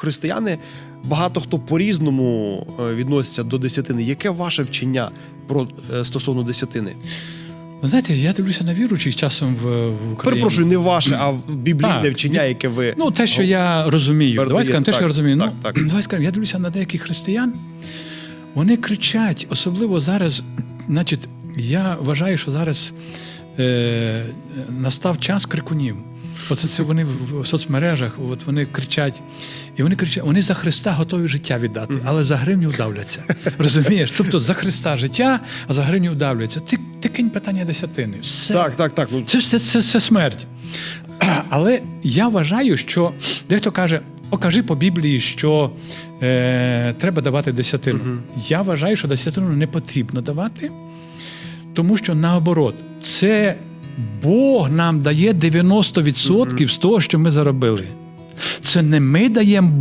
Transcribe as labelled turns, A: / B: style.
A: Християни багато хто по-різному е, відноситься до десятини. Яке ваше вчення про е, стосовно десятини?
B: Ви знаєте, я дивлюся на віруючих часом в, в Україні.
A: Перепрошую, не ваше, а біблійне
B: Так.
A: вчення, яке ви
B: Ну, те, що я розумію.
A: Передає,
B: Давайте скажемо, те, що я розумію.
A: так,
B: ну,
A: так.
B: Давайте скажемо, я дивлюся на деяких християн, вони кричать, особливо зараз, значить, я вважаю, що зараз е, настав час крикунів. Оце це вони в, соцмережах, от вони кричать, і вони кричать, вони за Христа готові життя віддати, але за гривню вдавляться. Розумієш? Тобто за Христа життя, а за гривню вдавляться. Ти, ти кинь питання десятини. Все.
A: так, так, так.
B: Це все це, це смерть. Але я вважаю, що дехто каже: покажи по Біблії, що е, треба давати десятину. Я вважаю, що десятину не потрібно давати, тому що наоборот, це Бог нам дає 90% з того, що ми заробили. Це не ми даємо Богу.